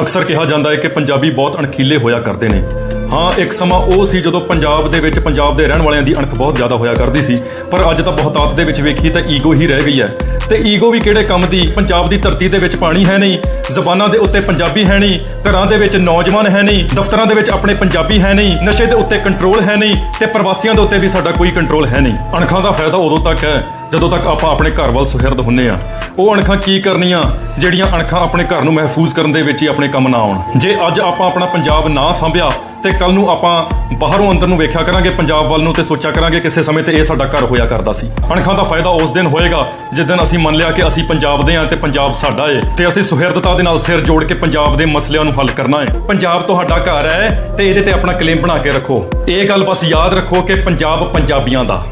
ਅਕਸਰ ਕਿਹਾ ਜਾਂਦਾ ਹੈ ਕਿ ਪੰਜਾਬੀ ਬਹੁਤ ਅਣਖੀਲੇ ਹੋਇਆ ਕਰਦੇ ਨੇ। ਹਾਂ, ਇੱਕ ਸਮਾਂ ਉਹ ਸੀ ਜਦੋਂ ਪੰਜਾਬ ਦੇ ਵਿੱਚ ਪੰਜਾਬ ਦੇ ਰਹਿਣ ਵਾਲਿਆਂ ਦੀ ਅਣਖ ਬਹੁਤ ਜ਼ਿਆਦਾ ਹੋਇਆ ਕਰਦੀ ਸੀ। ਪਰ ਅੱਜ ਤਾਂ ਬਹੁਤਾਤ ਦੇ ਵਿੱਚ ਵੇਖੀ ਤਾਂ ਈਗੋ ਹੀ ਰਹਿ ਗਈ ਹੈ। ਤੇ ਈਗੋ ਵੀ ਕਿਹੜੇ ਕੰਮ ਦੀ? ਪੰਜਾਬ ਦੀ ਧਰਤੀ ਦੇ ਵਿੱਚ ਪਾਣੀ ਹੈ ਨਹੀਂ, ਜ਼ਬਾਨਾਂ ਦੇ ਉੱਤੇ ਪੰਜਾਬੀ ਹੈ ਨਹੀਂ, ਘਰਾਂ ਦੇ ਵਿੱਚ ਨੌਜਵਾਨ ਹੈ ਨਹੀਂ, ਦਫ਼ਤਰਾਂ ਦੇ ਵਿੱਚ ਆਪਣੇ ਪੰਜਾਬੀ ਹੈ ਨਹੀਂ, ਨਸ਼ੇ ਦੇ ਉੱਤੇ ਕੰਟਰੋਲ ਹੈ ਨਹੀਂ ਤੇ ਪ੍ਰਵਾਸੀਆਂ ਦੇ ਉੱਤੇ ਵੀ ਸਾਡਾ ਕੋਈ ਕੰਟਰੋਲ ਹੈ ਨਹੀਂ। ਅਣਖਾਂ ਦਾ ਫਾਇਦਾ ਉਦੋਂ ਤੱਕ ਹੈ ਜਦੋਂ ਤੱਕ ਆਪਾਂ ਆਪਣੇ ਘਰ ਵੱਲ ਸੁਹਿਰਦ ਹੁੰਨੇ ਆ, ਉਹ ਅਣਖਾਂ ਕੀ ਕਰਨੀਆਂ, ਜਿਹੜੀਆਂ ਅਣਖਾਂ ਆਪਣੇ ਘਰ ਨੂੰ ਮਹਿਫੂਜ਼ ਕਰਨ ਦੇ ਵਿੱਚ ਹੀ ਆਪਣੇ ਕੰਮ ਨਾ ਆਉਣ। ਜੇ ਅੱਜ ਆਪਾਂ ਆਪਣਾ ਪੰਜਾਬ ਨਾ ਸੰਭਿਆ, ਤੇ ਕੱਲ ਨੂੰ ਆਪਾਂ ਬਾਹਰੋਂ ਅੰਦਰ ਨੂੰ ਵੇਖਿਆ ਕਰਾਂਗੇ, ਪੰਜਾਬ ਵੱਲ ਨੂੰ ਤੇ ਸੋਚਿਆ ਕਰਾਂਗੇ ਕਿਸੇ ਸਮੇਂ ਤੇ ਇਹ ਸਾਡਾ ਘਰ ਹੋਇਆ ਕਰਦਾ ਸੀ। ਅਣਖਾਂ ਦਾ ਫਾਇਦਾ ਉਸ ਦਿਨ ਹੋਏਗਾ, ਜਿਸ ਦਿਨ ਅਸੀਂ ਮੰਨ ਲਿਆ ਕਿ ਅਸੀਂ ਪੰਜਾਬ ਦੇ ਹਾਂ ਤੇ ਪੰਜਾਬ ਸਾਡਾ ਏ, ਤੇ ਅਸੀਂ ਸੁਹਿਰਦਤਾ ਦੇ ਨਾਲ ਸਿਰ ਜੋੜ ਕੇ ਪੰਜਾਬ ਦੇ ਮਸਲਿਆਂ ਨੂੰ ਹੱਲ ਕਰਨਾ ਏ। ਪੰਜਾਬ ਤੁਹਾਡਾ ਘਰ ਹੈ, ਤੇ ਇਹਦੇ ਤੇ ਆਪਣਾ ਕਲੇਮ ਬਣਾ ਕੇ ਰੱਖੋ। ਇਹ ਗੱਲ ਬਸ ਯਾਦ ਰੱਖੋ ਕਿ ਪੰਜਾਬ ਪੰਜਾਬੀਆਂ ਦਾ।